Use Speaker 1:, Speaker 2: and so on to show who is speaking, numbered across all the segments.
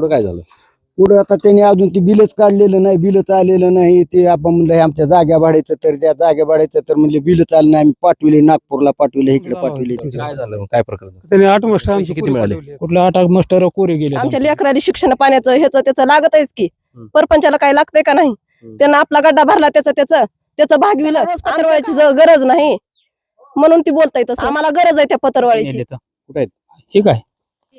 Speaker 1: पुढे काय झालं?
Speaker 2: पुढे आता त्यांनी अजून ते बिलच काढलेलं नाही बिलच आलेलं नाही. ते आपण म्हणलं हे आमच्या जाग्या भाड्याचं तर त्या जाग्या भाड्याचं तर म्हणले बिलच आलं नाही. आम्ही पाठविले नागपूरला पाठविले इकडे पाठविले तिकडे.
Speaker 1: काय झालं काय प्रकार
Speaker 3: त्यांनी आठ मास्टर
Speaker 1: पैसे किती मिळाले?
Speaker 3: कुठल्या आठ मास्टर कोरे गेले
Speaker 4: आमच्या लेकराला शिक्षण पाण्याचं ह्याचं त्याचं लागत आहेच की. परपंचाला काय लागतंय का नाही. त्यांना आपला गड्डा भरला त्याचं त्याचं त्याचं भागविलं पत्रवाळीची ज- गरज नाही म्हणून ती बोलताय तसं. आम्हाला गरज आहे त्या पत्रवाळीची?
Speaker 3: ठीक आहे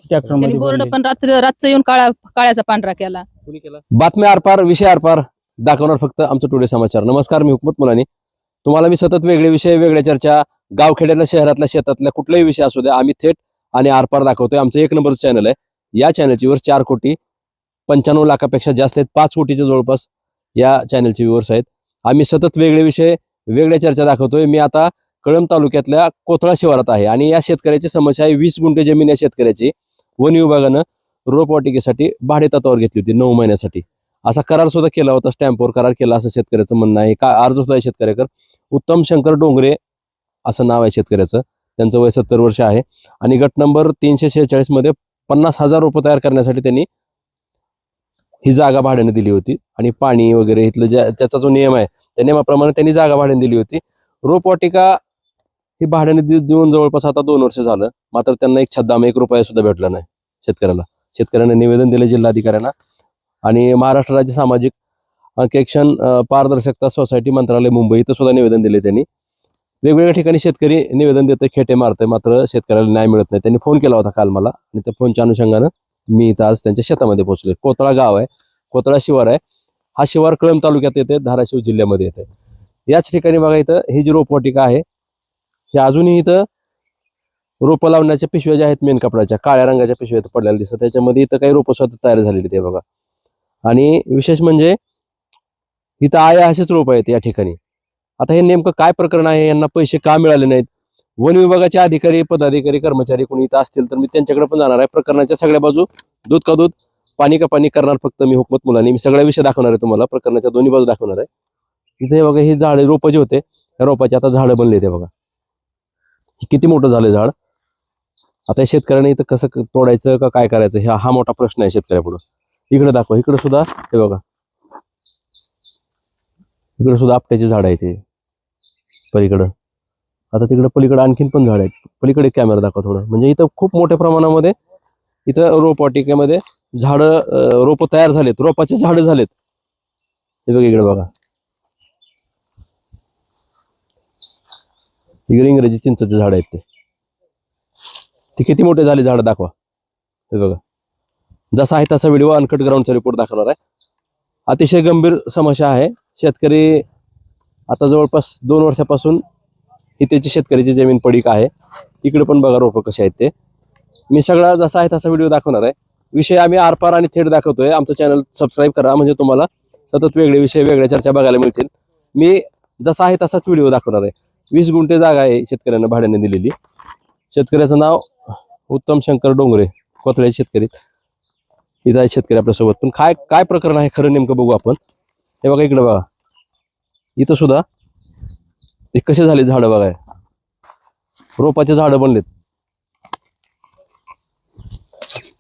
Speaker 3: ट्रॅक्टर
Speaker 5: त्यांनी बोर्ड. पण रात्री रातचं येऊन काळा काळ्याचा पांढरा केला.
Speaker 1: कुणी केला? बातम्या आरपार विषय आरपार दाखवणार फक्त आमचं टुडे समाचार नमस्कार मी हुकमत मुलानी. तुम्हाला मी सतत वेगळे विषय वेगळ्या चर्चा गावखेड्यातल्या शहरातल्या शेतातल्या कुठलाही विषय असू द्या आम्ही थेट आणि आरपार दाखवतोय. आमचं एक नंबरचं चॅनल आहे. या चॅनलची वर चार कोटी पंच्याण्णव लाखापेक्षा जास्त आहेत. पाच कोटीच्या जवळपास या चॅनलचे व्ह्युअर्स आहेत. आम्ही सतत वेगळे विषय वेगळ्या चर्चा दाखवतोय. मी आता कळंब तालुक्यातल्या कोथळा शिवारात आहे आणि या शेतकऱ्याची समस्या आहे. वीस गुंठे जमीन या शेतकऱ्याची. वन विभागानं रोपवाटिकेसाठी भाडे तत्वावर घेतली होती नऊ महिन्यासाठी. असा करार सुद्धा केला होता स्टॅम्पवर करार केला असं शेतकऱ्याचं म्हणणं आहे. का अर्ज सुद्धा आहे शेतकऱ्याकर उत्तम शंकर डोंगरे असं नाव आहे शेतकऱ्याचं. त्यांचं वय सत्तर वर्ष आहे. आणि गट नंबर तीनशे शेहेचाळीसमध्ये पन्नास हजार रुपये तयार करण्यासाठी त्यांनी ही जागा भाड्याने दिली होती. आणि पाणी वगैरे इथलं ज्या त्याचा जो नियम आहे त्या नियमाप्रमाणे त्यांनी जागा भाड्याने दिली होती. रोपवाटिका हे भाड्याने देऊन जवळपास आता दोन वर्ष झालं. मात्र त्यांना एक छद्दाम एक रुपया सुद्धा भेटला नाही शेतकऱ्याला. शेतकऱ्यांना निवेदन दिले जिल्हाधिकाऱ्यांना. आणि महाराष्ट्र राज्य सामाजिक अंकेक्षण पारदर्शकता सोसायटी मंत्रालय मुंबई इथं सुद्धा निवेदन दिले त्यांनी. वेगवेगळ्या ठिकाणी शेतकरी निवेदन देते खेटे मारते मात्र शेतकऱ्याला न्याय मिळत नाही. त्यांनी फोन केला होता काल मला. आणि त्या फोनच्या अनुषंगानं मी इथं आज त्यांच्या शेतामध्ये पोहोचले कोतळा गाव आहे. कोतळा शिवार आहे. हा शिवार कळंब तालुक्यात येते धाराशिव जिल्ह्यामध्ये येते याच ठिकाणी बघा इथं ही जी रोपवाटिका आहे हे अजूनही इथं रोपं लावण्याच्या पिशव्या ज्या आहेत मेन कपड्याच्या काळ्या रंगाच्या पिशव्या इथं पडलेल्या दिसतात. त्याच्यामध्ये इथं काही रोपं स्वतः तयार झालेली ते बघा. आणि विशेष म्हणजे इथं आया असेच रोप आहेत या ठिकाणी. आता हे नेमकं काय प्रकरण आहे? यांना पैसे का मिळाले नाहीत? वन विभागाचे अधिकारी पदाधिकारी कर्मचारी कोणी इथं असतील तर मी त्यांच्याकडे पण जाणार आहे. प्रकरणाच्या सगळ्या बाजू दूध का दूध पाणी का पाणी करणार फक्त मी हुकमत मुलांनी. मी सगळ्या विषय दाखवणार आहे तुम्हाला. प्रकरणाच्या दोन्ही बाजू दाखवणार आहे. इथे बघा हे झाडे रोपं जे होते त्या रोपाचे आता झाडं बनले ते बघा. किती मोठं झालं झाड? आता या शेतकऱ्याने इथं कसं तोडायचं का काय करायचं हा हा मोठा प्रश्न आहे शेतकऱ्यापुढं. इकडे दाखवा इकडे सुद्धा हे बघा. इकडे सुद्धा आपट्याचे झाड आहे ते पलीकडं. आता तिकडे पलीकडे आणखीन पण झाड आहेत. पलीकडे कॅमेरा दाखवा थोडं. म्हणजे इथं खूप मोठ्या प्रमाणामध्ये इथं रोपवाटिकेमध्ये झाडं रोप रोपं तयार झालेत. रोपाचे झाडं झालेत. हे बघा इकडे बघा. इकडे इंग्रजी चिंचेचे झाड आहेत ते. ते किती मोठे झाले झाड दाखवा. हे बघा. जसा आहे तसा व्हिडिओ अनकट ग्राउंडचा रिपोर्ट दाखवणार आहे. अतिशय गंभीर समस्या आहे. शेतकरी आता जवळपास दोन वर्षापासून ही त्याची शेतकऱ्याची जमीन पडीक आहे. इकडे पण बघा रोपं कसे आहेत ते. मी सगळा जसा आहे तसा व्हिडिओ दाखवणार आहे. विषय आम्ही आरपार आणि थेट दाखवतोय. आमचं चॅनल सबस्क्राईब करा. म्हणजे तुम्हाला सतत वेगळे विषय वेगळ्या चर्चा बघायला मिळतील. मी जसा आहे तसाच व्हिडिओ दाखवणार आहे. वीस गुंठे जागा आहे शेतकऱ्यांना भाड्याने दिलेली. शेतकऱ्याचं नाव उत्तम शंकर डोंगरे कोथळे शेतकरी. इथं आहे शेतकरी आपल्यासोबत. पण काय काय प्रकरण आहे खरं नेमकं बघू आपण. हे बघा इकडे बघा. इथं सुद्धा हे कसे झाले झाडं बघा रोपाचे झाडं बनलेत.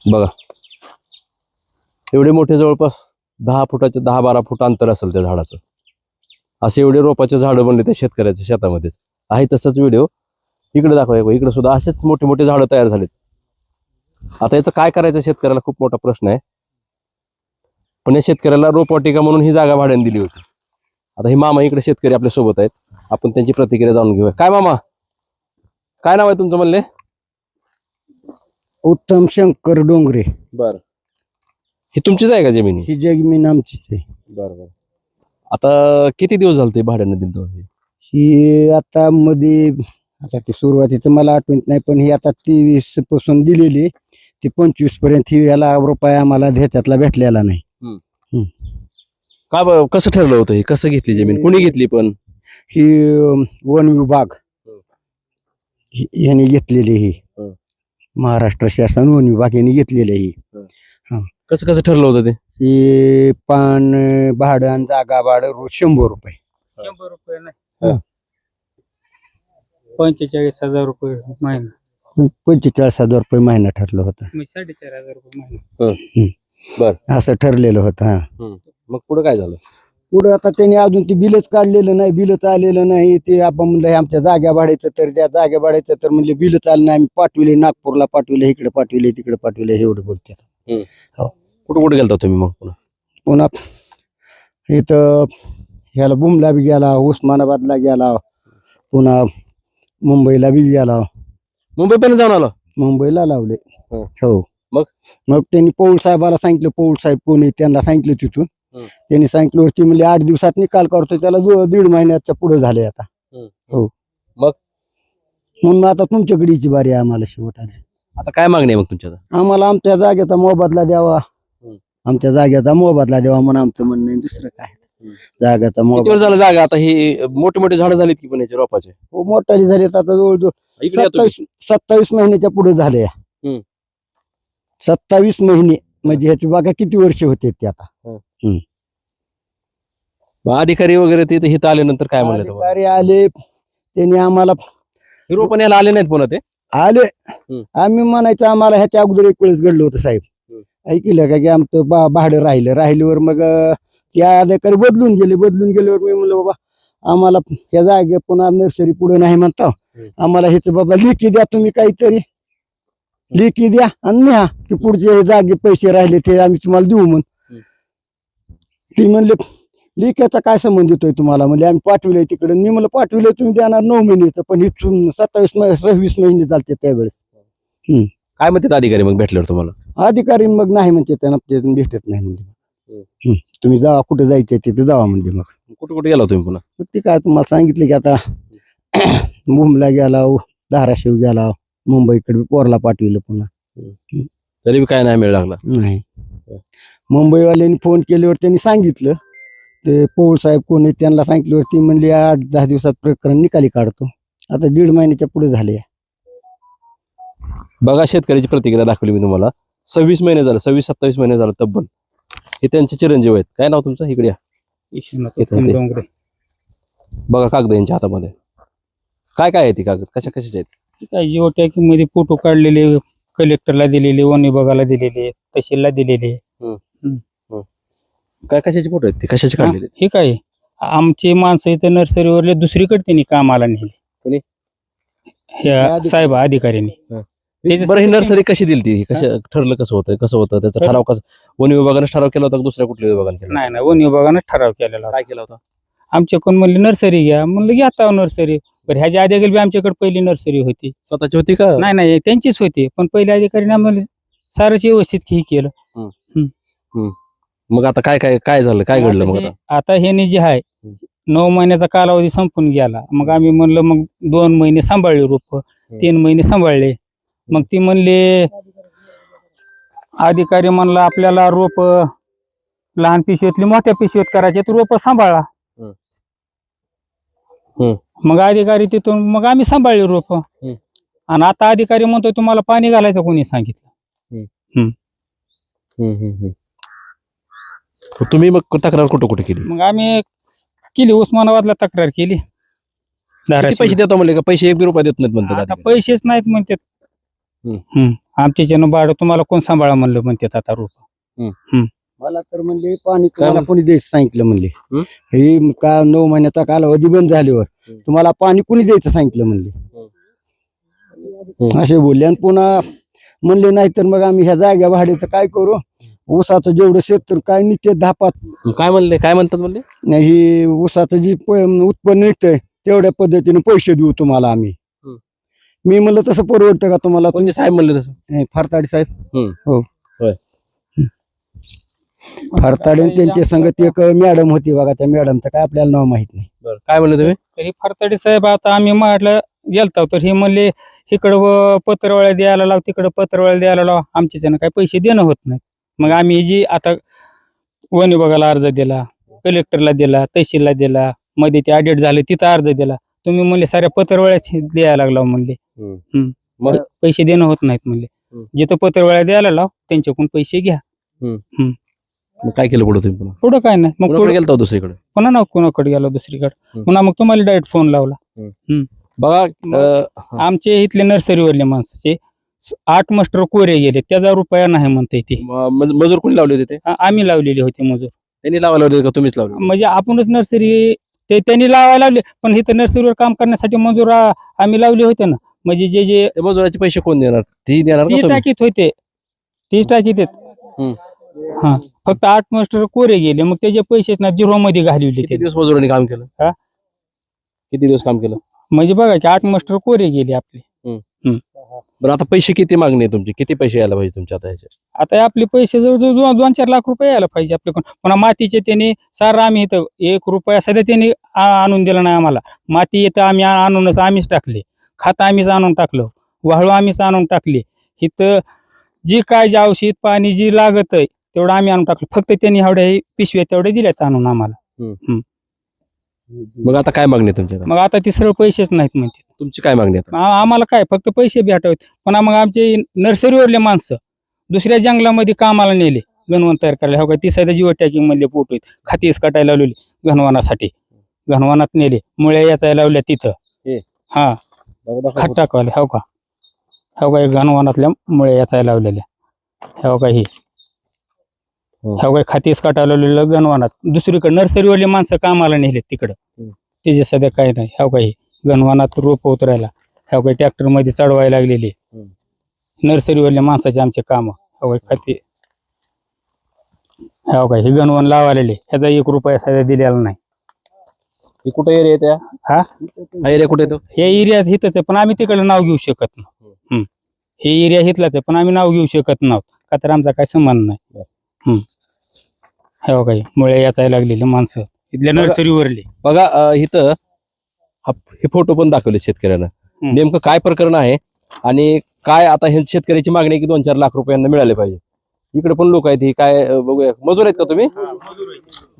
Speaker 1: बघा. एवढे मोठे जवळपास दहा फुटाचे दहा बारा फुट अंतर असेल त्या झाडाचं. असे एवढे रोपाचे झाडं बनले त्या शेतकऱ्याच्या शेतामध्येच. आहे तसंच व्हिडिओ इकडे दाखवा इकडे सुद्धा असेच मोठे मोठे झाडं तयार झालेत. आता याचं काय करायचं शेतकऱ्याला खूप मोठा प्रश्न आहे. पण या शेतकऱ्याला रोपवाटिका म्हणून ही जागा भाड्याने दिली होती. आता ही मामा इकडे शेतकरी आपल्यासोबत आहेत. आपण त्यांची प्रतिक्रिया जाणून घेऊया. काय मामा? काय नाव आहे तुमचं म्हणले?
Speaker 2: उत्तम शंकर डोंगरे.
Speaker 1: बर. ही तुमचीच आहे का जमिनी?
Speaker 2: ही जमीन आमचीच आहे.
Speaker 1: बर बर. आता किती दिवस झाले ते भाड्याने दिलं होतं?
Speaker 2: ही? आता मध्ये आता ते सुरुवातीचं मला आठवत नाही पण ही आता तेवीसपासून दिलेली ती पंचवीसपर्यंत ही याला रुपये आम्हाला ह्याच्यातला भेटलेला नाही.
Speaker 1: ब- कसं ठरलं होतं हे? कसं घेतली जमीन? कुणी घेतली पण?
Speaker 2: ही अं, वन विभाग.
Speaker 1: हं.
Speaker 2: हि- यांनी घेतलेली ही.
Speaker 1: हं.
Speaker 2: महाराष्ट्र शासन वन विभाग यांनी घेतलेली ही.
Speaker 1: कसं कसं ठरलं होतं ते?
Speaker 2: ही पान भाडं आणि जागा भाडं रोज शंभर रुपये.
Speaker 3: शंभर रुपये
Speaker 1: हा.
Speaker 3: नाही पंचेचाळीस हजार रुपये महिना.
Speaker 2: पंचेचाळीस हजार रुपये महिना ठरलं होतं.
Speaker 3: मी साडेचार हजार रुपये महिना.
Speaker 1: बर.
Speaker 2: असं ठरलेलं होतं हा.
Speaker 1: मग पुढे काय झालं?
Speaker 2: पुढं आता त्यांनी अजून ते बिलच काढलेलं नाही बिलच आलेलं नाही. ते आपण म्हणलं हे आमच्या जाग्या भाड्याचं तर त्या जाग्या भाड्याचं तर म्हणले बिलच आलं नाही. आम्ही पाठविले नागपूरला पाठविले इकडे पाठविले तिकडे पाठविले एवढं बोलते
Speaker 1: कुठे कुठे गेलता तुम्ही मग पुन्हा
Speaker 2: पुन्हा इथं ह्याला बुमला बी गेला उस्मानाबादला गेला पुन्हा मुंबईला बी गेला
Speaker 1: मुंबई पण जाऊन आलो
Speaker 2: मुंबईला लावले
Speaker 1: हं.
Speaker 2: हो
Speaker 1: मग?
Speaker 2: मग त्यांनी पौल साहेबाला सांगितलं पौल साहेब कोणी त्यांना सांगितलं तिथून
Speaker 1: हं.
Speaker 2: त्यांनी सांगितलं वरती म्हणजे आठ दिवसात निकाल काढतो त्याला दो- दीड महिन्याच्या पुढे झाले आता हो.
Speaker 1: मग?
Speaker 2: म्हणून आता तुमच्याकडीची बारी आहे आम्हाला शेवट आली
Speaker 1: आता काय मागणी आहे मग तुमच्या आता?
Speaker 2: आम्हाला आमच्या जागेचा मोबदला द्यावा. आमच्या जागेचा मोबदला द्यावा म्हणून आमचं म्हणणं आहे दुसरं काय
Speaker 1: हं.
Speaker 2: जागेचा
Speaker 1: किती
Speaker 2: मोबदला
Speaker 1: झालं जागा? आता ही मोठे मोठे झाडं झालीत की पण याचे रोपाचे?
Speaker 2: हो, मोठाली झाली आता जवळजवळ
Speaker 1: इकडे या तुम्ही.
Speaker 2: सत्तावीस सत्तावीस महिन्याच्या पुढे झाले
Speaker 1: हं.
Speaker 2: सत्तावीस महिने म्हणजे ह्याची बघा किती वर्ष होते ते आता?
Speaker 1: मग अधिकारी वगैरे ते इथं आल्यानंतर काय म्हणलं तुम्हाला?
Speaker 2: अधिकारी आले त्यांनी आम्हाला
Speaker 1: हे रोपण याला आले नाहीत पुन्हा ते?
Speaker 2: आले.
Speaker 1: हं.
Speaker 2: आम्ही म्हणायचं आम्हाला ह्याच्या अगोदर एक वेळेस घडलं होतं साहेब.
Speaker 1: हं.
Speaker 2: ऐकलं का की आमचं बा भाडं राहिलं. राहिल्यावर मग त्या अधिकारी बदलून गेले. बदलून गेल्यावर मी म्हणलं बाबा आम्हाला ह्या जागे पुन्हा नर्सरी पुढे नाही म्हणता. आम्हाला ह्याच बाबा लिखी द्या तुम्ही काहीतरी. लिखी द्या आणि न्या की पुढचे जागे पैसे राहिले ते आम्ही तुम्हाला देऊ म्हणून.
Speaker 1: हं.
Speaker 2: ती म्हणले लिखाचा काय संबंध येतोय तुम्हाला? म्हणजे आम्ही पाठविलंय तिकडे. मी म्हणलं पाठविलंय तुम्ही देणार नऊ महिन्याचं पण इथून सत्तावीस सव्वीस महिने चालते त्यावेळेस.
Speaker 1: काय म्हणतात अधिकारी मग भेटल्यावर तुम्हाला?
Speaker 2: अधिकारी मग नाही म्हणते त्यांना ते भेटत नाही म्हणजे
Speaker 1: हं.
Speaker 2: तुम्ही जावा कुठे जायचंय तिथे जावा म्हणजे मग.
Speaker 1: कुठे कुठे गेला तुम्ही पुन्हा?
Speaker 2: मग ते काय तुम्हाला सांगितलं की आता मुंबईला गेला धाराशिव गेला मुंबईकडे पोरला पाठविलं पुन्हा.
Speaker 1: तरी बी काय नाही मिळ लागला.
Speaker 2: नाही. मुंबईवाल्यांनी फोन केल्यावर त्यांनी सांगितलं. ते पौळ साहेब कोणी त्यांना सांगितल्यावर ती म्हणली आठ दहा दिवसात प्रकरण निकाली काढतो. आता दीड महिन्याच्या पुढे झाले
Speaker 1: बघा शेतकऱ्याची प्रतिक्रिया दाखवली मी तुम्हाला. सव्वीस महिने झालं सव्वीस सत्तावीस महिने झालं तब्बल. हे त्यांचे चिरंजीव आहेत. काय नाव तुमचं? इकडे या.
Speaker 3: विश्वनाथ
Speaker 1: येतं ते.
Speaker 3: डोंगरे.
Speaker 1: बघा कागद यांच्या हातामध्ये. काय काय आहे ती कागद? कशा कशाचे आहेत?
Speaker 3: काय जिओ मध्ये फोटो काढलेले कलेक्टरला दिलेले वन विभागाला दिलेले तहसीलला दिलेले.
Speaker 1: काय कशाचे फोटो आहेत ते? कशाचे
Speaker 3: हा,
Speaker 1: काढलेले
Speaker 3: हे काय? आमचे माणसं इथं नर्सरीवरले दुसरीकडे त्यांनी कामाला नेले
Speaker 1: कोणी?
Speaker 3: ह्या. साहेब अधिकाऱ्यांनी.
Speaker 1: बरं ही नर्सरी कशी दिली ती कसं ठरलं कसं होतं? कसं होतं? त्याचा
Speaker 3: ठर-
Speaker 1: ठराव कसं? वन विभागाने ठराव केला होता का दुसऱ्या कुठल्या विभागाने केला?
Speaker 3: नाही नाही वन विभागानं ठराव केलेला.
Speaker 1: काय केला होता?
Speaker 3: आमच्याकडून म्हणले नर्सरी घ्या. म्हणलं घ्या आता नर्सरी. बरं ह्याच्या आधी आमच्याकडे पहिली नर्सरी होती.
Speaker 1: स्वतःची होती का?
Speaker 3: नाही नाही त्यांचीच होती. पण पहिल्या अधिकाऱ्याने आम्हाला सारंच व्यवस्थित हे केलं.
Speaker 1: मग आता काय काय काय झालं? काय घडलं मग
Speaker 3: आता? हे- जे आहे. नऊ महिन्याचा कालावधी संपून गेला. मग आम्ही म्हणलं मग दोन महिने सांभाळले रोप तीन महिने सांभाळले. मग ती म्हणले अधिकारी म्हणला आपल्याला रोप लहान पिशवीतली मोठ्या पिशवीत करायचे तर रोप सांभाळा. मग अधिकारी तिथून मग आम्ही सांभाळले रोप. आणि आता अधिकारी म्हणतोय तुम्हाला पाणी घालायचं कोणी सांगितलं.
Speaker 1: तुम्ही मग तक्रार कुठं कुठे केली?
Speaker 3: मग आम्ही केली उस्मानाबादला तक्रार केली.
Speaker 1: पैसे देतो म्हणले का? पैसे एक बी रुपये देत नाहीत म्हणतात.
Speaker 3: पैसेच नाहीत म्हणतात.
Speaker 1: हम्म.
Speaker 3: हम्म. आमच्याच्यानं भाडं तुम्हाला कोण सांभाळा म्हणलं म्हणतात आता रोप
Speaker 2: मला तर म्हणले पाणी तुम्हाला कोणी द्यायचं सांगितलं म्हणले
Speaker 1: हं?
Speaker 2: का नऊ महिन्याचा कालावधी बंद झाल्यावर. तुम्हाला पाणी कुणी द्यायचं सांगितलं म्हणले
Speaker 1: हं.
Speaker 2: असे बोलले आणि पुन्हा म्हणले नाही तर मग आम्ही ह्या जाग्या भाड्याचं काय करू ऊसाचं जेवढं शेत तर काय निघते दहा पाच
Speaker 1: काय म्हणले काय म्हणतात म्हणले
Speaker 2: ही ऊसाचं जी उत्पन्न निघतंय तेवढ्या पद्धतीने पैसे देऊ तुम्हाला आम्ही. मी म्हणलं तसं परवडतं का तुम्हाला?
Speaker 1: कोणते साहेब म्हणले तसं?
Speaker 2: फारताडे साहेब.
Speaker 1: हं.
Speaker 2: हो.
Speaker 1: होय.
Speaker 2: फारताडे आणि त्यांच्या संगत एक मॅडम होती बघा त्या मॅडमचं काय आपल्याला नाव माहीत नाही.
Speaker 1: बरं काय म्हणले तुम्ही?
Speaker 3: तरी फरतडे साहेब आता आम्ही म्हटलं गेलतो तर हे म्हणले इकडं व पत्रवळ्या द्यायला लाव तिकडं पत्रवळ्या द्यायला लाव आमच्याच्यानं काही पैसे देणं होत नाही. मग आम्ही जी आता वन विभागाला अर्ज दिला कलेक्टरला दिला तहसीलला दिला मध्ये ते ऑडिट झालं तिथं अर्ज दिला. तुम्ही म्हणले साऱ्या पत्रवळ्याच द्यायला लागला म्हणले.
Speaker 1: मग
Speaker 3: पैसे देणं होत नाहीत म्हणले. जिथं पत्रवळ्या द्यायला लाव त्यांच्याकडून पैसे घ्या.
Speaker 1: मग काय केलं पुढे तुम्ही
Speaker 3: पुढं काय नाही. मग
Speaker 1: पुढे
Speaker 3: पुढं
Speaker 1: गेलता दुसरीकडे?
Speaker 3: पुन्हा ना कोणाकडे गेलो दुसरीकडे?
Speaker 1: हम्म.
Speaker 3: पुन्हा मग तुम्हाला डायरेक्ट फोन लावला.
Speaker 1: बघा
Speaker 3: आमचे इथले नर्सरीवरले माणसाचे आठ मास्टर कोरे गेले. त्याचा रुपया नाही म्हणते ती
Speaker 1: म- मज- मजूर कोणी लावले होते ते?
Speaker 3: आम्ही लावलेली होती मजूर.
Speaker 1: त्यांनी लावायला होते का तुम्हीच लावले
Speaker 3: म्हणजे आपणच नर्सरी ते त्यांनी लावायला लावले. पण इथं नर्सरीवर काम करण्यासाठी मजूर आम्ही लावले होते ना. म्हणजे जे जे
Speaker 1: ते मजुराचे पैसे कोण देणार? ती देणार का
Speaker 3: ती
Speaker 1: तुम्ही?
Speaker 3: टाकीत होते. तीच टाकीत आहेत.
Speaker 1: हम्म.
Speaker 3: हा. फक्त आठ मास्टर कोरे गेले. मग त्याचे पैसेच ना झिरो मध्ये घालवले
Speaker 1: किती
Speaker 3: ते
Speaker 1: दिवस मजुरांनी काम केलं?
Speaker 3: हा?
Speaker 1: किती दिवस काम केलं?
Speaker 3: म्हणजे बघा की आठ मास्टर कोरे गेले आपले.
Speaker 1: बरं आता पैसे किती मागणी आहे तुमची? किती पैसे यायला पाहिजे तुमच्या आता ह्याचे?
Speaker 3: आता आपले पैसे जवळ दोन दोन चार लाख रुपये यायला पाहिजे आपल्याकडून पुन्हा मातीचे त्यांनी सारा आम्ही इथं एक रुपया सध्या त्यांनी आ- आणून दिला नाही आम्हाला. माती येतं आम्ही आ- आणूनच आम्हीच टाकले. खात आम्हीच आणून टाकलं वाळू आम्हीच आणून टाकली. इथं जी काय जे औषध पाणी जी लागत आहे तेवढं आम्ही आणून टाकलं. फक्त त्यांनी एवढ्या हे पिशव्या तेवढ्या दिल्याच आणून आम्हाला.
Speaker 1: मग आता काय मागणी तुमच्या?
Speaker 3: मग आता ती सरळ पैसेच नाहीत म्हणते.
Speaker 1: तुमची काय मागणी आहे आता?
Speaker 3: आ- आम्हाला काय फक्त पैसे भेटावेत. पण मग आमचे नर्सरीवरले माणसं दुसऱ्या जंगलामध्ये कामाला नेले गणवण तयार करायला. हो का ती सध्या जीव टॅकिंग मधले पोट आहेत. खातीस काटायला लावलेली घनवनासाठी घनवनात नेले मुळ्या याचायला लावल्या तिथं.
Speaker 1: हे.
Speaker 3: हा. खात टाकवाले हो का? हो का हे घनवनातल्या मुळ्या याचायला लावलेल्या. हो का ही?
Speaker 1: हो.
Speaker 3: हो का खातीस काटायला लावलेलं गणवनात दुसरीकडे नर्सरीवरले माणसं कामाला नेले तिकडं. त्याचे सध्या काही नाही. हो का ही? गणवनात रोप उतरायला. हो का ट्रॅक्टरमध्ये चढवायला लागलेली.
Speaker 1: हम्म.
Speaker 3: नर्सरीवरल्या माणसाचे आमचे काम. हो का खाती हो का हे गणवण लावालेले. ह्याचा एक रुपया सध्या दिलेला नाही.
Speaker 1: हे कुठे एरिया त्या?
Speaker 3: हा?
Speaker 1: हा एरिया कुठे येतो
Speaker 3: हे एरिया हिथंच आहे पण आम्ही तिकडे नाव घेऊ शकत नाही. हम्म. हे एरिया हिथलाच आहे पण आम्ही नाव घेऊ शकत नव्हत का तर आमचा काही संबंध नाही. हम्म. हो काही मुळे याचायला लागलेले माणसं. इथल्या
Speaker 1: बघा.
Speaker 3: नर्सरीवरले
Speaker 1: बघा अं, इथं हा हे फोटो पण दाखवले शेतकऱ्यांना.
Speaker 3: हम्म.
Speaker 1: नेमकं काय प्रकरण आहे आणि काय आता हे शेतकऱ्याची मागणी आहे की दोन चार लाख रुपयांना मिळाले पाहिजे? इकडे पण लोक आहेत ही काय अं, बघूया. मजूर आहेत का तुम्ही?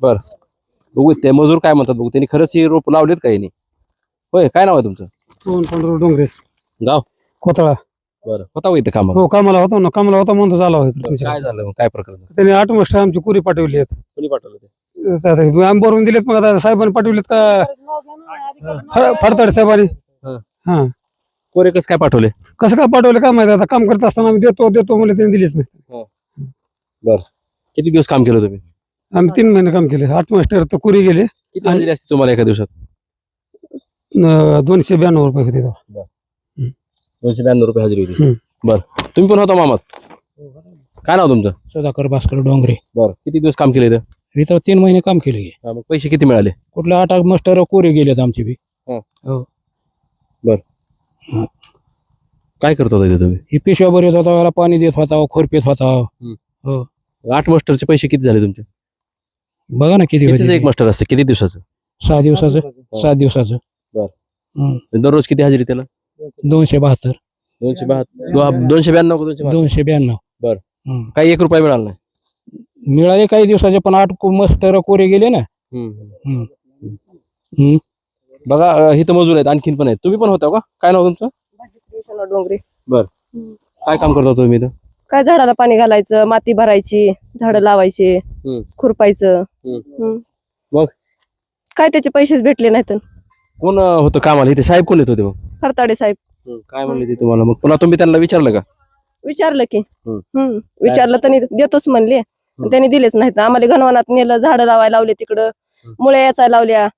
Speaker 1: बर. बघू ते मजूर काय म्हणतात बघू त्यांनी खरंच ही रोप लावलेत का यांनी? होय काय नाव आहे तुमचं?
Speaker 6: दोन पंधरा डोंगरे.
Speaker 1: गाव?
Speaker 6: कोतळा.
Speaker 1: बरं होता हो इथं कामाला?
Speaker 6: हो कामाला होता ना कामाला होता म्हणतो झाला हो तुमच्या.
Speaker 1: काय झालं मग? काय प्रकरण
Speaker 6: त्यांनी आठ मास्टर आमची कुरी पाठवली आहेत.
Speaker 1: कोणी पाठवलं ते?
Speaker 6: आता ते आम्ही भरून दिलेत मग आता साहेबांनी पाठवलेत का? फड- फडतड साहेबांनी.
Speaker 1: हा.
Speaker 6: हा.
Speaker 1: कोरे कसं काय पाठवले?
Speaker 6: कसं काय पाठवलं काय माहिती आता काम करत असताना आम्ही देतो देतो म्हणले त्यांनी दिलीच नाही.
Speaker 1: किती दिवस काम केलं तुम्ही?
Speaker 6: आम्ही तीन महिने काम केले. आठ मास्टर तर कुरी गेले.
Speaker 1: किती हजेरी असते तुम्हाला एका दिवसात?
Speaker 6: न- दोनशे ब्याण्णव रुपये होते तेव्हा.
Speaker 1: दोनशे ब्याण्णव रुपये हजेरी होती.
Speaker 6: हम्म.
Speaker 1: बर. तुम्ही पण होता मामात? काय नाव तुमचं?
Speaker 7: सुधाकर भास्कर डोंगरे.
Speaker 1: बरं. किती दिवस काम केलं इथं?
Speaker 7: इथं तीन महिने काम केले गे
Speaker 1: हा, मग पैसे किती मिळाले?
Speaker 7: कुठल्या आठ मास्टर कोरे गेलेत आमचे बी.
Speaker 1: काय करत होता इथे तुम्ही?
Speaker 7: ही पिशव्या बरेच होता याला पाणी देत होता खोरपेत होता.
Speaker 1: आठ मास्टरचे पैसे किती झाले तुमचे?
Speaker 7: बघा ना किती
Speaker 1: कितीच एक. मास्टर असते? किती दिवसाचं?
Speaker 7: सहा दिवसाचं? सात दिवसाचं.
Speaker 1: बर.
Speaker 7: हम्म.
Speaker 1: दररोज किती हजेरी त्याला?
Speaker 7: दोनशे बहात्तर.
Speaker 1: दोनशे बहात्तर. दोनशे ब्याण्णव का दोनशे बहात्तर?
Speaker 7: दोनशे ब्याण्णव.
Speaker 1: बर.
Speaker 7: हम्म.
Speaker 1: काही एक रुपया मिळाला नाही?
Speaker 7: मिळाले काही दिवसाचे पण आठ मास्टर कोरे गेले ना.
Speaker 1: हम्म.
Speaker 7: हम्म.
Speaker 1: बघा अं, इथं मजूर आहेत आणखीन पण आहेत. तुम्ही पण होता का? काय नाव तुमचं?
Speaker 4: डोंगरे.
Speaker 1: काय काम करता तुम्ही इथं?
Speaker 4: काय झाडाला पाणी घालायचं माती भरायची झाडं लावायची. खुरपायचं.
Speaker 1: मग?
Speaker 4: काय त्याचे पैसेच भेटले नाहीत.
Speaker 1: कोण होतं कामाला? इथे साहेब कोण येत होते मग?
Speaker 4: फरताडे साहेब.
Speaker 1: काय म्हणले ते तुम्हाला मग? पुन्हा तुम्ही त्यांना विचारलं का?
Speaker 4: विचारलं की.
Speaker 1: हम्म.
Speaker 4: विचारलं त्यांनी देतोच म्हणले. त्यांनी दिलेच नाहीत. आम्हाला घनवनात नेलं झाडं लावायला लावले तिकडं. मुळे याचा लावल्या.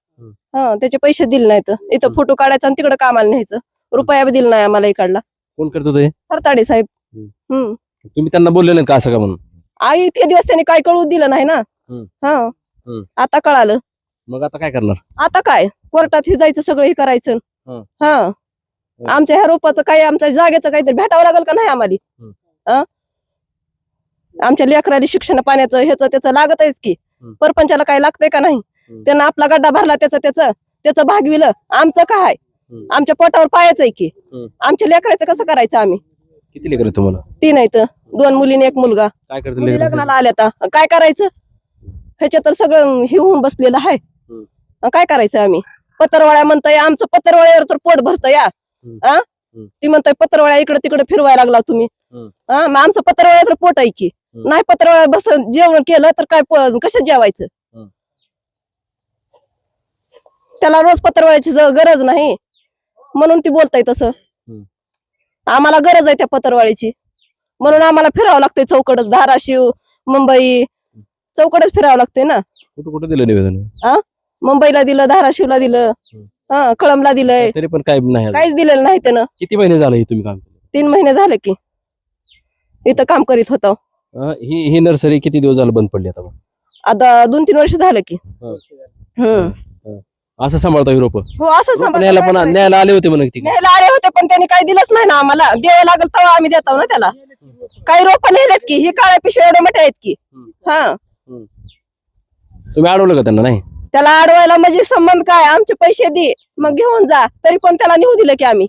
Speaker 4: हा त्याचे पैसे दिले नाहीत. इथं फोटो काढायचा आणि तिकडं कामाला न्यायचं. रुपया दिला नाही आम्हाला इकडला.
Speaker 1: कोण करत होते
Speaker 4: फरताडे साहेब.
Speaker 1: हम्म. तुम्ही त्यांना बोलले का असं का म्हणून
Speaker 4: आई इतके दिवस त्यांनी काय कळू दिलं नाही ना
Speaker 1: हम्म.
Speaker 4: हा
Speaker 1: हम्म.
Speaker 4: आता कळालं
Speaker 1: मग आता काय करणार
Speaker 4: आता काय कोर्टात हे जायचं सगळं हे करायचं
Speaker 1: हं.
Speaker 4: हा आमच्या ह्या रोपाचं काय आमच्या जागेचं काहीतरी भेटावं लागेल का नाही आम्हाला
Speaker 1: हं.
Speaker 4: अं? आमच्या लेकराला शिक्षण पाण्याचं ह्याचं त्याचं लागत आहेच की
Speaker 1: हं.
Speaker 4: परपंचाला काय लागतंय का नाही
Speaker 1: हं.
Speaker 4: त्यांना आपला गड्डा भरला त्याचं त्याचं त्याचं भागविलं आमचं काय
Speaker 1: हं.
Speaker 4: आमच्या पोटावर पायाचं आहे की
Speaker 1: हं.
Speaker 4: आमच्या लेकराचं कसं करायचं आम्ही
Speaker 1: किती लेकर तुम्हाला?
Speaker 4: तीन आहेत. दोन मुलीने एक मुलगा.
Speaker 1: काय करते
Speaker 4: मुली? लग्नाला आल्या आता. काय करायचं? ह्याच्यात तर सगळं हे होऊन बसलेलं आहे. अं, काय करायचं आम्ही? पत्रवाळ्या म्हणताय आमचं पत्रवाळ्यावर तर पोट भरतं या.
Speaker 1: हम्म.
Speaker 4: आ?
Speaker 1: हम्म.
Speaker 4: ती म्हणताय पत्रवाळ्या इकडे तिकडे फिरवायला लागला तुम्ही.
Speaker 1: हम्म.
Speaker 4: हा मग आमचं पत्रवाळ्या तर पोट आहे की.
Speaker 1: हम्म.
Speaker 4: नाही पत्रवाळ्या बस जेवण केलं तर काय प- कसं जेवायचं. त्याला रोज पत्रवाळ्याची ज- गरज नाही. म्हणून ती बोलताय तसं. आम्हाला गरज आहे त्या पत्रवाळीची. म्हणून आम्हाला फिरावं लागतंय चौकडच धाराशिव मुंबई. चौकडच फिरावं लागतंय ना.
Speaker 1: कुठं कुठं दिलं निवेदन?
Speaker 4: मुंबईला दिलं धाराशिवला दिलं हा कळमला दिलंय.
Speaker 1: तरी पण काय नाही.
Speaker 4: काहीच दिलेलं नाही त्यानं.
Speaker 1: किती महिने झाले हे तुम्ही काम केलं?
Speaker 4: तीन महिने झाले की. इथं काम करीत होतो.
Speaker 1: अं, ही ही नर्सरी किती दिवस झालं बंद पडली आता? मग?
Speaker 4: आता दोन तीन वर्ष झालं की.
Speaker 1: हो.
Speaker 4: हम्म.
Speaker 1: असं सांभाळता ही रोप.
Speaker 4: हो असं
Speaker 1: न्यायला पण
Speaker 4: करायचं?
Speaker 1: न्यायला आले होते म्हणा किती
Speaker 4: न्यायला आले होते पण त्यांनी काही दिलंच नाही ना आम्हाला. द्यावं लागेल तेव्हा आम्ही देतो ना त्याला. काही रोप नेलेत की हे काळ्या पिशव्या एवढे मोठे आहेत की. हा.
Speaker 1: तुम्ही अडवलं का त्यांना? नाही.
Speaker 4: त्याला अडवायला म्हणजे संबंध काय? आमचे पैसे दे मग घेऊन जा. तरी पण त्याला नेऊ दिलं की आम्ही.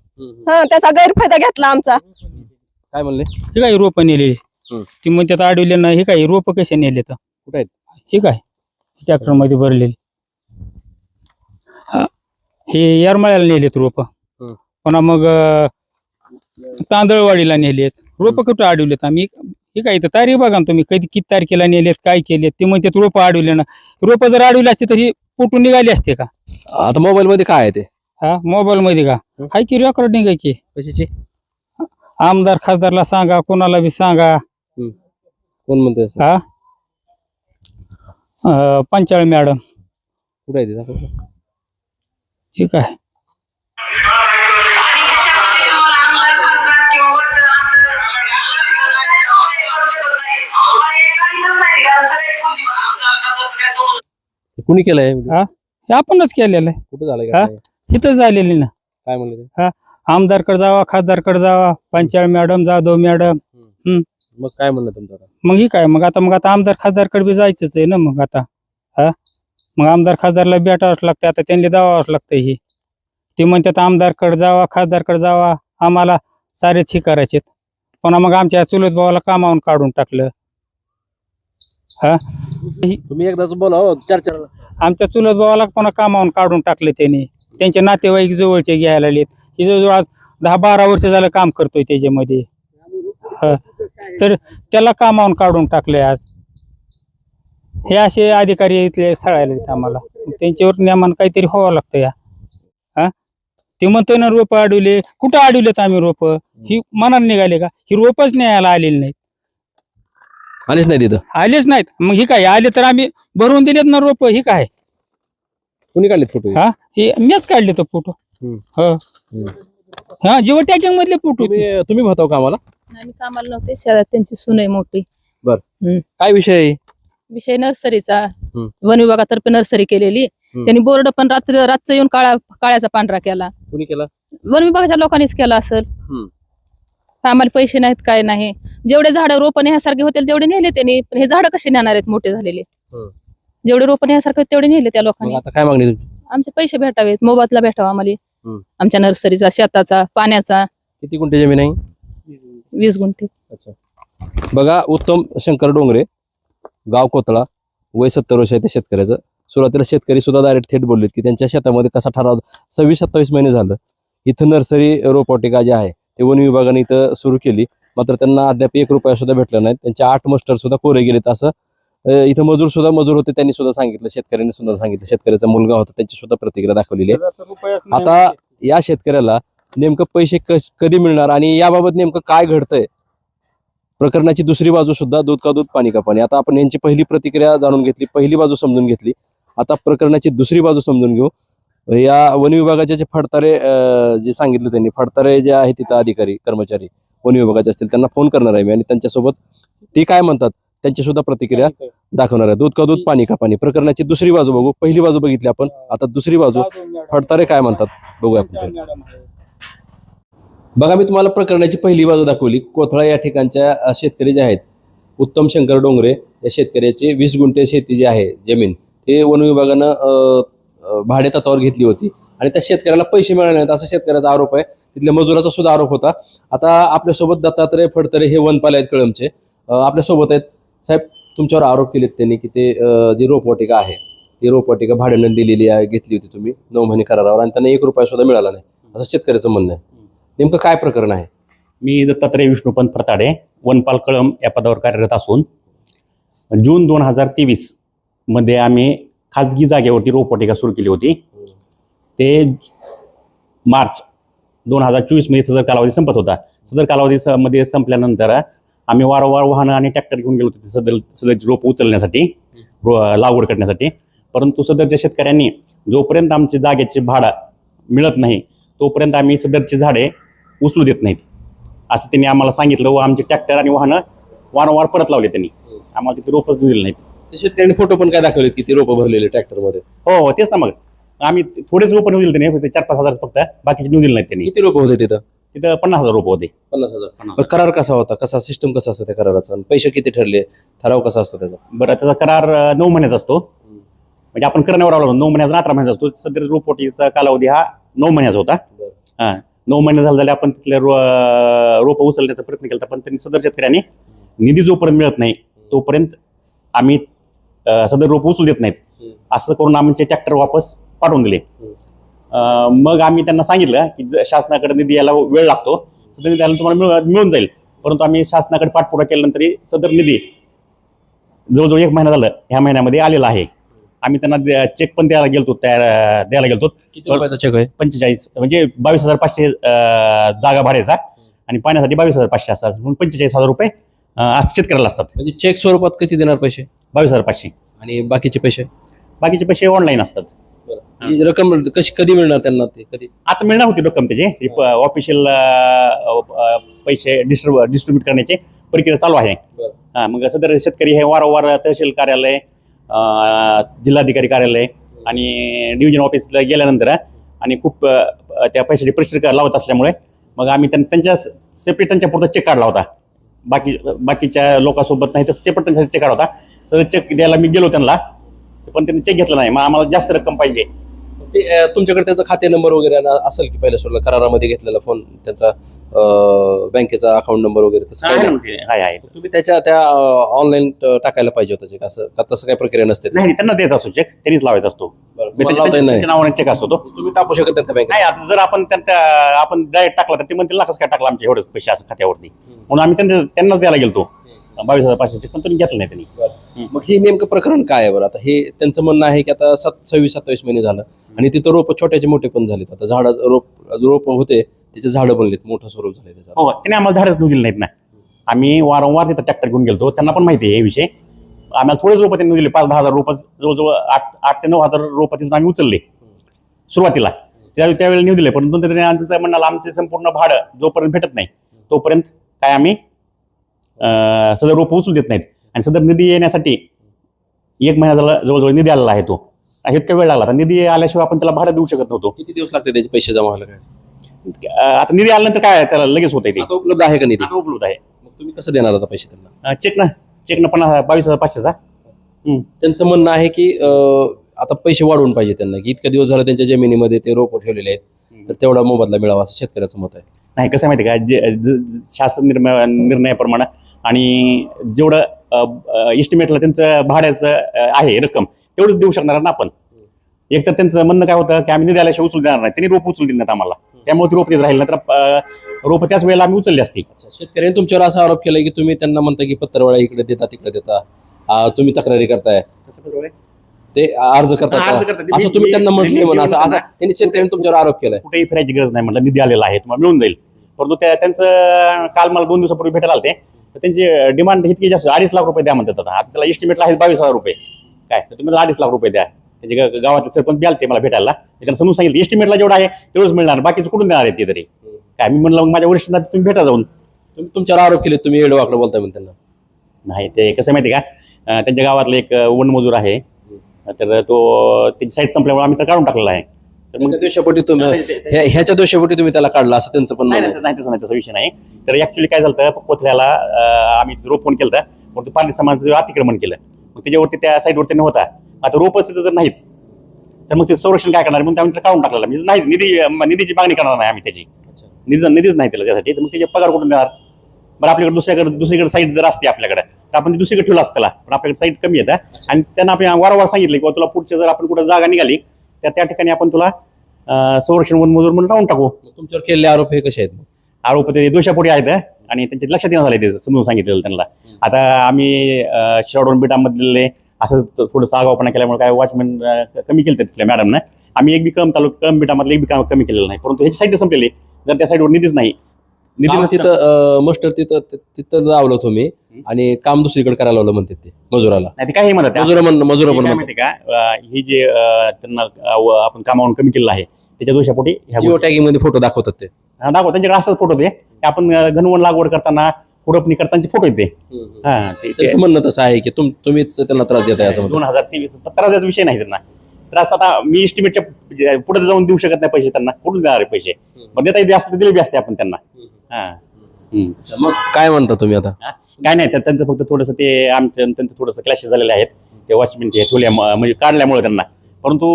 Speaker 4: हा त्याचा गैरफायदा घेतला आमचा.
Speaker 1: काय म्हणले?
Speaker 3: हे काही रोप नेले
Speaker 1: हम्म.
Speaker 3: ती म्हणतात अडवले ना हे काही रोप कसे नेले तर
Speaker 1: कुठे आहेत?
Speaker 3: हे काय? ट्रॅक्टरमध्ये भरलेले. हे येरमाळ्याला नेलेत रोप. पुन्हा मग तांदळवाडीला नेलेत. रोप कुठं अडवलेत आम्ही? हे काय इथं तारीख बघा ना तुम्ही. कधी किती तारखेला नेलेत काय केलेत? ते म्हणतात रोप अडवले ना. रोप जर अडवले असते तर ही फुटून निघाली असते का?
Speaker 1: आता मोबाईल मध्ये काय आहे ते?
Speaker 3: हा मोबाईल मध्ये का हाय की रेकॉर्डिंग आहे की?
Speaker 1: कशाची?
Speaker 3: आमदार खासदारला सांगा कोणाला बी सांगा.
Speaker 1: कोण म्हणते?
Speaker 3: हा? पंचाळ मॅडम.
Speaker 1: कुठे.
Speaker 3: ठीक आहे
Speaker 1: कुणी केलंय? व्हिडिओ?
Speaker 3: हा? हे आपणच केलेलं आहे.
Speaker 1: कुठं झालंय
Speaker 3: हा?
Speaker 1: काय?
Speaker 3: तिथं झालेली ना.
Speaker 1: काय म्हणले ते?
Speaker 3: आमदारकडे जावा खासदारकडे जावा पंचाळ मॅडम जाधव मॅडम.
Speaker 1: मग काय म्हणलं तुमचं आता?
Speaker 3: मग ही काय? मग आता मग आता आमदार खासदारकडे बी जायचंच आहे ना मग आता. हा? मग आमदार खासदारला भेटावंच लागतं आता त्यांनी जावावंच लागतं ही. ते म्हणतात आमदारकडे जावा खासदारकडे जावा आम्हाला सारेच ही करायचे पुन्हा मग आमच्या चुलत भावाला कामावून काढून टाकलं.
Speaker 1: तुम्ही एकदाच बोला हो चर्चा
Speaker 3: आमच्या चुलत भावाला पुन्हा कामावून काढून टाकलं त्यांनी. त्यांचे नातेवाईक जवळचे घ्यायला लागलेत. ही जवळजवळ आज दहा बारा वर्ष झालं काम करतोय त्याच्यामध्ये. ह. तर त्याला कामावून काढून टाकलंय आज. हे असे अधिकारी इथले सळायला आहेत आम्हाला. त्यांच्यावर नियमान काहीतरी व्हावं लागतं या. हा? ते म्हणतोय ना रोपं अडवले. कुठं अडवलेत आम्ही रोप? ही मनात निघाले का? ही रोपच न्यायला आलेली नाहीत.
Speaker 1: आलेच नाही तिथं
Speaker 3: आलेच नाहीत. मग ही काय? आले तर आम्ही भरवून दिलेत ना रोप? ही काय?
Speaker 1: कुणी काढले फोटो
Speaker 3: हा? हे? मीच काढले तो फोटो
Speaker 1: हम्म.
Speaker 3: हो. हा जिओ टॅगिंग मधले फोटो
Speaker 1: तुम्ही तुम्ही होता का आम्हाला?
Speaker 5: आम्ही कामाला नव्हते शहरात त्यांची सून आहे मोठी
Speaker 1: काय विषय आहे?
Speaker 5: विषय नर्सरीचा. वन विभागातर्फे नर्सरी केलेली. त्यांनी बोर्ड पण रात्र रातचं येऊन काळा काळ्याचा पांढरा केला.
Speaker 1: कुणी केला?
Speaker 5: वन विभागाच्या लोकांनीच केला असेल. आम्हाला पैसे नाहीत काय नाही. जेवढे झाडं रोपं न्यासारखे होतील तेवढे नेले त्यांनी. पण हे झाडं कसे नेणार आहेत मोठे झालेले. जेवढे रोपं न्यासारखे होते तेवढे नेले त्या लोकांनी.
Speaker 1: आता काय मागणी तुमची?
Speaker 5: आमचे पैसे भेटावेत मोबाईलला भेटावा आम्हाला. आमच्या नर्सरीचा शेताचा पाण्याचा.
Speaker 1: किती गुंठे जमीन आहे?
Speaker 5: वीस गुंठे.
Speaker 1: अच्छा. बघा उत्तम शंकर डोंगरे. गाव कोतळा वय सत्तर वर्ष आहे त्या शेतकऱ्याचं. सुरुवातीला शेतकरी सुद्धा डायरेक्ट थेट बोललेत की त्यांच्या शेतामध्ये कसा ठराव सव्वीस सत्तावीस महिने झालं. इथं नर्सरी रोपवाटिका जे आहे ते वन विभागाने इथं सुरू केली. मात्र त्यांना अद्याप एक रुपया सुद्धा भेटला नाही. त्यांचे आठ मस्टर सुद्धा कोरे गेलेत असं इथं मजूर सुद्धा मजूर होते त्यांनी सुद्धा सांगितलं शेतकऱ्यांनी सुद्धा सांगितलं. शेतकऱ्याचा मुलगा होता त्यांची सुद्धा प्रतिक्रिया दाखवलेली आहे. आता या शेतकऱ्याला नेमकं पैसे कधी मिळणार आणि याबाबत नेमकं काय घडतंय प्रकरणाची दुसरी बाजू सुद्धा दूध का दूध पाणी का पाणी. आता आपण यांची पहिली प्रतिक्रिया जाणून घेतली पहिली बाजू समजून घेतली. आता प्रकरणाची दुसरी बाजू समजून घेऊ. या वन विभागाचे जे फडतारे जे सांगितले त्यांनी फडतारे जे आहेत तिथं अधिकारी कर्मचारी वन विभागाचे असतील त्यांना फोन करणार आहे मी आणि त्यांच्यासोबत ते काय म्हणतात त्यांची सुद्धा प्रतिक्रिया दाखवणार आहे. दूध का दूध पाणी का पाणी. प्रकरणाची दुसरी बाजू बघू. पहिली बाजू बघितली आपण. आता दुसरी बाजू फडतारे काय म्हणतात बघूया आपण बघा मी तुम्हाला प्रकरणाची पहिली बाजू दाखवली. कोथळा या ठिकाणच्या शेतकरी जे आहेत उत्तम शंकर डोंगरे या शेतकऱ्याची वीस गुंठे शेती जी आहे जमीन ते वन विभागानं भाडे तत्वावर घेतली होती. आणि त्या शेतकऱ्याला पैसे मिळाले नाहीत असा शेतकऱ्याचा आरोप आहे. तिथल्या मजुराचा सुद्धा आरोप होता. आता आपल्यासोबत दत्तात्रय फडतरे हे वनपाले आहेत कळमचे. आपल्यासोबत आहेत. साहेब तुमच्यावर आरोप केलेत त्यांनी की ते जी रोपवाटिका आहे ती रोपवाटिका भाड्यानं दिलेली आहे घेतली होती तुम्ही नऊ महिने करारावर आणि त्यांना एक रुपया सुद्धा मिळाला नाही असं शेतकऱ्याचं म्हणणं आहे. नेमकं काय प्रकरण आहे?
Speaker 8: मी दत्तात्रय विष्णुपंत फरताडे वनपाल कळम या पदावर कार्यरत असून जून दोन हजार तेवीसमध्ये आम्ही खाजगी जागेवरती रोपवाटिका सुरू केली होती. ते मार्च दोन हजार चोवीसमध्ये सदर कालावधी संपत होता. सदर कालावधी स- मध्ये संपल्यानंतर आम्ही वारंवार वाहनं आणि ट्रॅक्टर घेऊन गेलो होतो सदर सदरची रोप उचलण्यासाठी रो- लागवड करण्यासाठी. परंतु सदरच्या शेतकऱ्यांनी जोपर्यंत आमची जागेचे भाडं मिळत नाही तोपर्यंत आम्ही सदरची झाडे उचलू देत नाहीत. असं त्यांनी आम्हाला सांगितलं. व आमचे ट्रॅक्टर आणि वाहनं वारंवार परत लावले त्यांनी. आम्हाला तिथे रोपच दिली नाहीत.
Speaker 1: ते शेतकऱ्यांनी फोटो पण काय दाखवले की ते रोपं भरलेले ट्रॅक्टरमध्ये?
Speaker 8: हो हो तेच ना मग. आम्ही थोडेच रोपं नेऊ दिले त्यांनी. फक्त चार पाच हजार फक्त. बाकीचे नेऊ दिले नाहीत त्यांनी.
Speaker 1: किती रोपं होते तिथं?
Speaker 8: तिथं पन्नास हजार रोपं होते.
Speaker 1: पन्नास हजार. करार कसा होता? कसा सिस्टम कसा असतं त्या कराराचा? आणि पैसे किती ठरले? ठराव कसा असतो त्याचा?
Speaker 8: बरं त्याचा करार अं, नऊ महिन्याचा असतो. म्हणजे आपण करण्यावर आलो नऊ महिन्याचा अठरा महिन्याचा असतो. सध्या रोपवाटीचा कालावधी हा नऊ महिन्याचा होता.
Speaker 1: बरं.
Speaker 8: हां. नऊ महिने झाले झाले आपण तिथले रो रोपं उचलण्याचा प्रयत्न केला पण त्यांनी सदर शेतकऱ्याने निधी जोपर्यंत मिळत नाही तोपर्यंत आम्ही सदर रोप उचलू देत नाहीत. असं करून आमचे ट्रॅक्टर वापस पाठवून दिले. मग आम्ही त्यांना सांगितलं की शासनाकडे निधी यायला वेळ लागतो. सदर निधी आला तुम्हाला मिळून जाईल. परंतु आम्ही शासनाकडे पाठपुरा केल्यानंतरही सदर निधी जवळजवळ एक महिना झालं ह्या महिन्यामध्ये आलेला आहे. आम्ही त्यांना चेक पण द्यायला गेलतो त्या द्यायला गेलतो.
Speaker 1: किती रुपयाचा चेक आहे?
Speaker 8: पंचेचाळीस म्हणजे बावीस हजार पाचशे जागा भाड्याचा आणि पाण्यासाठी बावीस हजार पाचशे असतात. म्हणून पंचेचाळीस हजार रुपये आज शेतकऱ्याला असतात.
Speaker 1: म्हणजे चेक स्वरूपात किती देणार पैसे?
Speaker 8: बावीस हजार पाचशे.
Speaker 1: आणि बाकीचे पैसे?
Speaker 8: बाकीचे पैसे ऑनलाईन असतात.
Speaker 1: ही. रक्कम कशी कधी मिळणार त्यांना ते कधी?
Speaker 8: आता मिळणार होती रक्कम त्याची. ऑफिशियल पैसे डिस्ट्रीब डिस्ट्रीब्यूट करण्याची प्रक्रिया चालू आहे. हां मग सदर शेतकरी हे वारंवार तहसील कार्यालय जिल्हाधिकारी कार्यालय आणि डिव्हिजन ऑफिसला गेल्यानंतर आणि खूप त्या पैशाची प्रक्रिया लावत असल्यामुळे मग आम्ही त्यां- त्यांच्या सेपरेट त्यांच्या पुरता चेक काढला होता. बाकी बाकीच्या लोकांसोबत नाही तर सेपरेट त्यांच्यासाठी चेक काढला होता. सर चेक द्यायला मी गेलो त्यांना पण त्यांनी चेक घेतला नाही. मग आम्हाला जास्त रक्कम पाहिजे.
Speaker 1: ते तुमच्याकडे त्याचा खाते नंबर वगैरे ना- असेल की पहिल्या सुरुवात करारामध्ये घेतलेला फोन त्यांचा बँकेचा अकाउंट नंबर वगैरे तसं काही
Speaker 8: आहे
Speaker 1: नाही.
Speaker 8: ना ते, आहे आहे.
Speaker 1: तुम्ही त्याच्या त्या ऑनलाईन टाकायला पाहिजे होतं check असं. का तसं काही प्रक्रिया नसते
Speaker 8: नाही त्यांना द्यायचा असतो चेक त्यांनीच लावायचा असतो.
Speaker 1: बरं, तुम्हाला लावता येत नाही.
Speaker 8: त्यांच्या नावाने चेक असतो तो.
Speaker 1: तुम्ही टाकू शकत नाही त्या बँकेत
Speaker 8: नाही आता जर आपण त्यांच्या आपण डायरेक्ट टाकला तर ते म्हणतील लाखच काय टाकला आमच्या एवढेच पैसे असं खात्यावरती. म्हणून आम्ही त्यांना त्यांनाच द्यायला गेलतो. बावीस हजार पाचशे पण त्यांनी घेतलं नाही त्यांनी.
Speaker 1: मग हे नेमकं प्रकरण काय आहे बरं? आता हे त्यांचं म्हणणं आहे की आता सात सव्वीस सत्तावीस महिने झालं. आणि तिथं रोप छोट्याचे मोठे पण झालेत. आता झाड रोप रोप होते त्याचे झाडं बनलेत. मोठं स्वरूप झाले त्याचं
Speaker 8: हो त्यांनी आम्हाला झाडच दिले नाहीत ना. आम्ही वारंवार तिथं ट्रॅक्टर घेऊन गेलतो. त्यांना पण माहिती आहे हे विषय. आम्हाला थोडेच रोपं त्यांनी दिले. पाच दहा हजार रोपं जवळजवळ आठ आठ ते नऊ हजार रोपं तिथून आम्ही उचलले. सुरुवातीला. त्या त्यावेळेला नेऊ दिले. परंतु त्यांनी आमचं म्हणाला आमचे संपूर्ण भाडं जोपर्यंत भेटत नाही तोपर्यंत काय आम्ही सदर रोपं उचलू देत नाहीत. आणि सदर निधी येण्यासाठी एक महिना झाला जवळजवळ निधी आलेला आहे तो. इतका वेळ लागला. आता निधी आल्याशिवाय आपण त्याला भाडं देऊ शकत नव्हतो.
Speaker 1: किती दिवस लागते त्याचे पैसे जमा व्हायला काय?
Speaker 8: आता निधी आल्यानंतर काय आहे, त्याला लगेच होत आहे ते.
Speaker 1: आता उपलब्ध आहे का निधी?
Speaker 8: आता उपलब्ध आहे.
Speaker 1: मग तुम्ही कसं देणार आता पैसे त्यांना?
Speaker 8: चेक ना. चेक ना पन्नास बावीस हजार पाचशेचा.
Speaker 1: त्यांचं म्हणणं आहे की अं, आता पैसे वाढवून पाहिजे त्यांना. की इतक्या दिवस झालं त्यांच्या जमिनीमध्ये ते रोप ठेवलेले आहेत. तर तेवढा मोबदला मिळावा असं शेतकऱ्याचं मत आहे.
Speaker 8: नाही कसं आहे माहिती आहे का? जे ज- ज- शासन निर्णय निर्णयाप्रमाणे आणि जेवढं इस्टिमेटला त्यांचं भाड्याचं आहे रक्कम तेवढंच देऊ शकणार ना आपण. एक तर त्यांचं म्हणणं काय होतं की आम्ही निधी आल्याशिवाय उचलू देणार नाही. त्यांनी रोप उचलू दिली नाहीत आम्हाला त्यामुळे ती रोप देत राहील तर रोप त्याच वेळेला आम्ही उचलली असती.
Speaker 1: अच्छा, शेतकऱ्यांनी तुमच्यावर असा आरोप केलाय की तुम्ही त्यांना म्हणता की पत्रवाळा इकडे देता तिकडे देता. तुम्ही तक्रारी करताय. ते अर्ज करतात. असं तुम्ही त्यांना म्हटले
Speaker 8: मी-
Speaker 1: म्हणून असं असं त्यांनी शेतकऱ्यांनी तुमच्यावर आरोप केलाय.
Speaker 8: कुठेही फिरायची गरज नाही म्हटलं निधी आलेला आहे तुम्हाला मिळून जाईल. परंतु त्या त्यांचं काल मला दोन दिवसापूर्वी भेटायला आलते. तर त्यांची डिमांड इतकी जास्त अडीच लाख रुपये द्या म्हणतात आता. आता त्याला एस्टिमेटला आहे बावीस हजार रुपये. काय? तर तुम्ही अडीच लाख रुपये द्या. त्याचे गा- गावातले सरपंच बी आलते मला भेटायला. मी त्यांना समजून सांगितलं एस्टिमेटला जेवढं आहे तेवढंच मिळणार. बाकीचं कुठून देणार आहे ते तरी? काय? मी म्हणलं मग माझ्या वरिष्ठांना तुम्ही भेटा जाऊन.
Speaker 1: तुम्ही तुमच्यावर आरोप केले तुम्ही एडवाकडे बोलताय म्हणून त्यांना.
Speaker 8: नाही ते कसं माहिती का? अं, त्यांच्या गावातला एक अं, वनमजूर आहे. तर तो त्याची साईट संपल्यामुळे आम्ही तर काढून टाकलेला आहे.
Speaker 1: त्यांच्या दोषापोटी तुम्ही ह्या- ह्याच्या दोषापोटी तुम्ही त्याला काढला असं त्यांचं पण
Speaker 8: नाही
Speaker 1: म्हणणं
Speaker 8: नाही नाही, तसं नाही तसा विषय नाही. तर ऍक्च्युली काय झालं कोथऱ्याला अं, आम्ही रोप फोन केलं पण ते पाणी समाजाचं अतिक्रमण केलं मग त्याच्यावरती त्या साईडवरती नव्हता आता रोपच जर नाहीत तर मग ते संरक्षण काय करणार? म्हणून आम्ही काढून टाकलेलं. म्हणजे नाही निधी अं, निधीची मागणी करणार नाही आम्ही त्याची. निधी निधीच नाही त्याला त्यासाठी तर मग त्याचे पगार कुठून देणार? बरं आपल्याकडे दुसऱ्याकडे दुसरीकडे साईट जर असते आपल्याकडे तर आपण ती दुसरीकडे ठेवलं असतं त्याला. पण आपल्याकडे साईट कमी येतं आणि त्यांना आपण वारंवार सांगितलं की बुवा तुला पुढच्या जर आपण कुठं जागा निघाली तर त्या ठिकाणी आपण तुला अं, संरक्षण वनमजूर म्हणून राहून टाकू.
Speaker 1: तुमच्यावर केलेले आरोप हे कसे आहेत?
Speaker 8: आरोप ते दोषापोटी आहेत आणि त्यांच्या लक्षात येणं झाले ते समजून सांगितलेलं त्यांना. आता आम्ही शिराडोन बेटामधले असं थ- थोडंसं आगावपणा केल्यामुळे काय वॉचमॅन कमी केलं तिथल्या मॅडमनं. आम्ही एक बी कम तालुका कम बेटामधलं एक बी काम कमी केलेलं नाही. परंतु ह्याची साईड संपलेली. जर त्या साईडवर निधीच नाही नसता-
Speaker 1: तिथं मस्टर तिथं तिथं लावलं तुम्ही आणि काम दुसरीकडे करायला लावलं म्हणते ते मजुराला.
Speaker 8: नाही ते काही म्हणत
Speaker 1: मजुरा म्हण मजुरा
Speaker 8: हे
Speaker 1: पण
Speaker 8: काय
Speaker 1: म्हणतात.
Speaker 8: माहिती का? अं, हे जे अं, त्यांना अं, आपण कामावून कमी केलेलं आहे त्याच्या दोषापोटी ह्या
Speaker 1: जिओ
Speaker 8: गोष्टी-
Speaker 1: टॅगिंगमध्ये फोटो दाखवतात ते.
Speaker 8: हा, दाखव त्यांच्याकडे असंच फोटो ते. आपण अं, घनवण लागवड करताना खुरपणी करताना फोटो येते हा ते- ते
Speaker 1: त्यांचं म्हणणं तसं आहे की तुम तुम्हीच त्यांना त्रास देताय असं
Speaker 8: दोन
Speaker 1: म्हणतात.
Speaker 8: हजार तेवीस त्रासाचा विषय नाही त्यांना. त्रास आता मी एस्टिमेटच्या पुढे जाऊन देऊ शकत नाही पैसे त्यांना. कुठून देणार आहे पैसे? पण देता येते असते दिले बी असते आपण त्यांना. हा. हम्म.
Speaker 1: मग काय म्हणता तुम्ही आता?
Speaker 8: काय नाही त्या- त्यांचं फक्त थोडंसं ते आमचं आणि त्यांचं थोडंसं क्लॅशेस झालेले आहेत. ते वॉचमॅन ते ठेवल्या म्हणजे काढल्यामुळे त्यांना. परंतु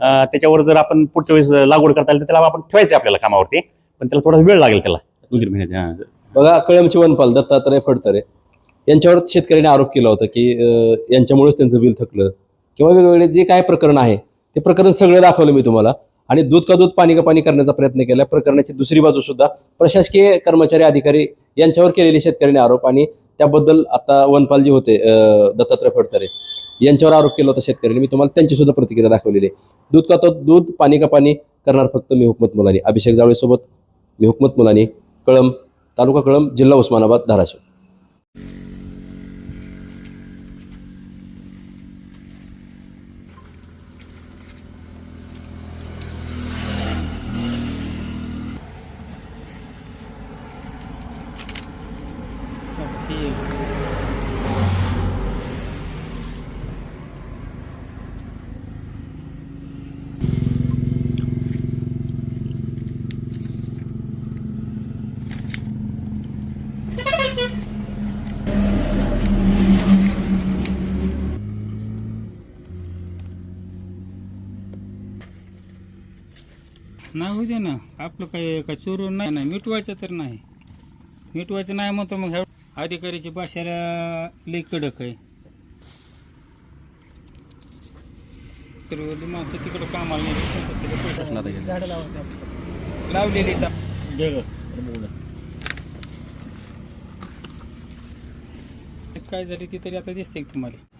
Speaker 8: अं, त्याच्यावर जर आपण पुढच्या वेळेस लागवड करता आली तर त्याला आपण ठेवायचं आपल्याला कामावरती. पण त्याला थोडा वेळ लागेल त्याला. दोन तीन महिन्याचा
Speaker 1: बघा कळमची वनपाल दत्तात्रय फडतरे यांच्यावर शेतकऱ्यांनी आरोप केला होता की अं, यांच्यामुळेच त्यांचं बिल थकलं. किंवा वेगवेगळे जे काय प्रकरण आहे ते प्रकरण सगळं दाखवलं मी तुम्हाला. आणि दूध का दूध पाणी का पाणी करण्याचा प्रयत्न केला. प्रकरणाची दुसरी बाजू सुद्धा प्रशासकीय कर्मचारी अधिकारी यांच्यावर केलेले शेतकऱ्यांनी आरोप आणि त्याबद्दल आता वनपालजी होते दत्तात्रय फडतरे यांच्यावर आरोप केला होता शेतकऱ्यांनी. मी तुम्हाला त्यांची सुद्धा प्रतिक्रिया दाखवलेली आहे. दूध का तो दूध पाणी का पाणी करणार फक्त मी हुकमत मुलानी. अभिषेक जावळेसोबत मी हुकमत मुलानी कळम तालुका कळम जिल्हा उस्मानाबाद धाराशिव.
Speaker 3: नाही होऊ दे ना. आपलं काही काय चोरून नाही ना. मिटवायचं तर नाही. मिटवायचं नाही म्हणतो मग ह्या अधिकाऱ्याची भाषेला लई कडक आहे. तर माणसं तिकडं कामाला नाही तसं पैसे झाडं लावायचं लावलेली काय झाली ती तरी आता दिसते का तुम्हाला?